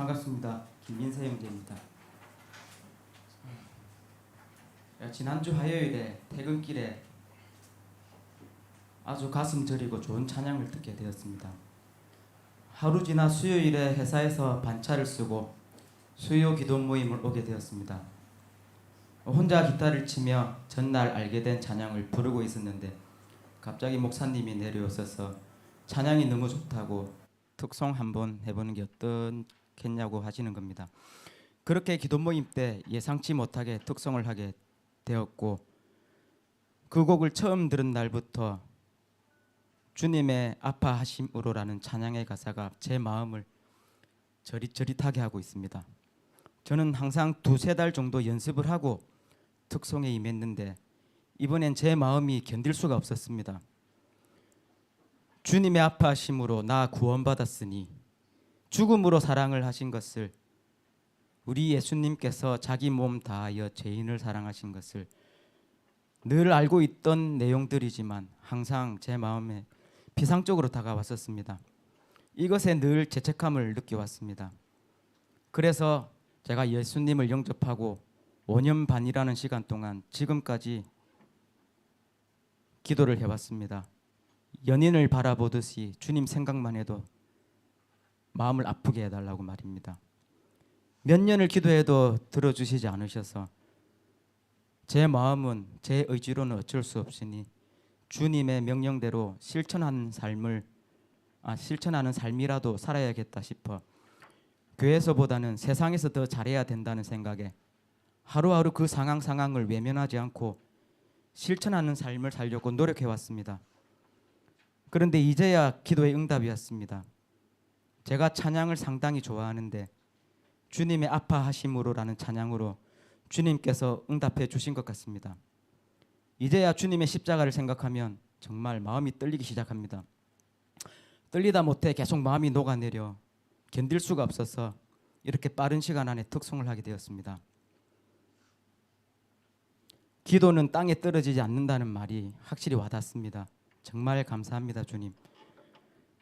반갑습니다. 김민세 형제입니다. 야, 지난주 화요일에 퇴근길에 아주 가슴 저리고 좋은 찬양을 듣게 되었습니다. 하루 지나 수요일에 회사에서 반차를 쓰고 수요 기도 모임을 오게 되었습니다. 혼자 기타를 치며 전날 알게 된 찬양을 부르고 있었는데 갑자기 목사님이 내려오셔서 찬양이 너무 좋다고 특송 한번 해보는 게 어 떻겠냐고 하시는 겁니다. 그렇게 기도 모임 때 예상치 못하게 특송을 하게 되었고 그 곡을 처음 들은 날부터 주님의 아파하심으로라는 찬양의 가사가 제 마음을 저릿저릿하게 하고 있습니다. 저는 항상 두세 달 정도 연습을 하고 특송에 임했는데 이번엔 제 마음이 견딜 수가 없었습니다. 주님의 아파하심으로 나 구원받았으니 죽음으로 사랑을 하신 것을 우리 예수님께서 자기 몸 다하여 죄인을 사랑하신 것을 늘 알고 있던 내용들이지만 항상 제 마음에 비상적으로 다가왔었습니다. 이것에 늘 죄책감을 느껴왔습니다. 그래서 제가 예수님을 영접하고 5년 반이라는 시간 동안 지금까지 기도를 해왔습니다. 연인을 바라보듯이 주님 생각만 해도 마음을 아프게 해달라고 말입니다. 몇 년을 기도해도 들어주시지 않으셔서 제 마음은 제 의지로는 어쩔 수 없으니 주님의 명령대로 실천하는 삶을 아, 실천하는 삶이라도 살아야겠다 싶어 교회에서보다는 세상에서 더 잘해야 된다는 생각에 하루하루 그 상황 상황을 외면하지 않고 실천하는 삶을 살려고 노력해 왔습니다. 그런데 이제야 기도의 응답이 왔습니다. 제가 찬양을 상당히 좋아하는데 주님의 아파하심으로라는 찬양으로 주님께서 응답해 주신 것 같습니다. 이제야 주님의 십자가를 생각하면 정말 마음이 떨리기 시작합니다. 떨리다 못해 계속 마음이 녹아내려 견딜 수가 없어서 이렇게 빠른 시간 안에 특송을 하게 되었습니다. 기도는 땅에 떨어지지 않는다는 말이 확실히 와닿습니다. 정말 감사합니다, 주님.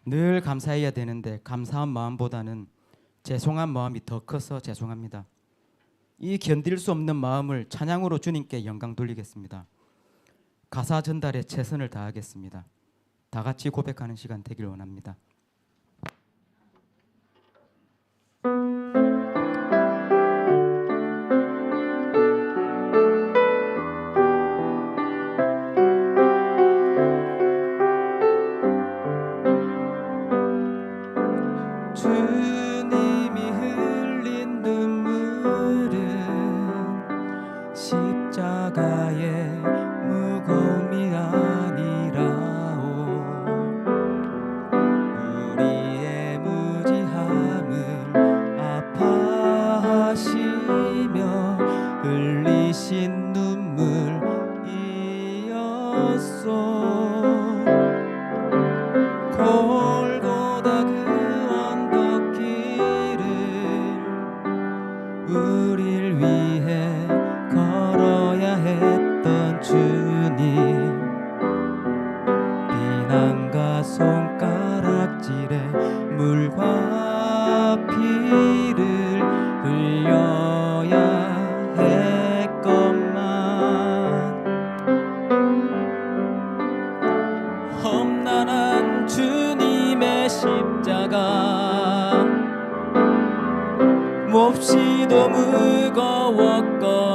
늘 감사해야 되는데 감사한 마음보다는 죄송한 마음이 더 커서 죄송합니다. 이 견딜 수 없는 마음을 찬양으로 주님께 영광 돌리겠습니다. 가사 전달에 최선을 다하겠습니다. 다 같이 고백하는 시간 되길 원합니다. 십자가의 무거움이 아니라오. 우리의 무지함을 아파하시며 흘리신 눈물이었소. 골고다 그 언덕길을 우릴 위해 몹시도 무거웠건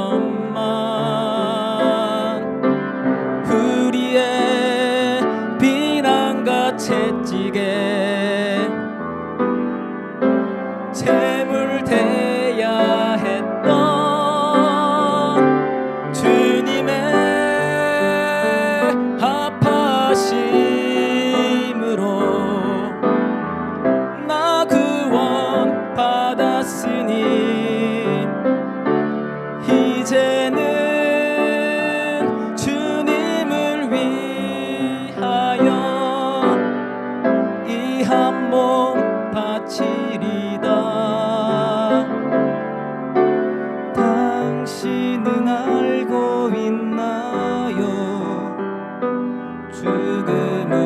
죽음으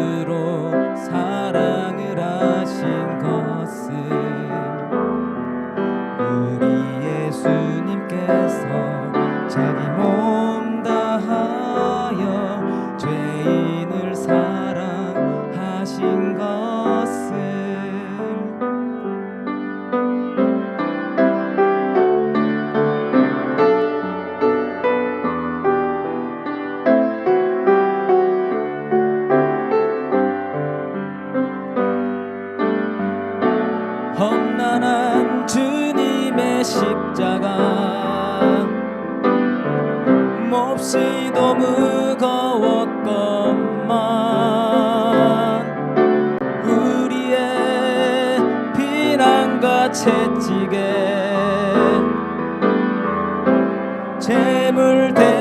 몹시도 무거웠건만 우리의 피난과 채찍에 재물되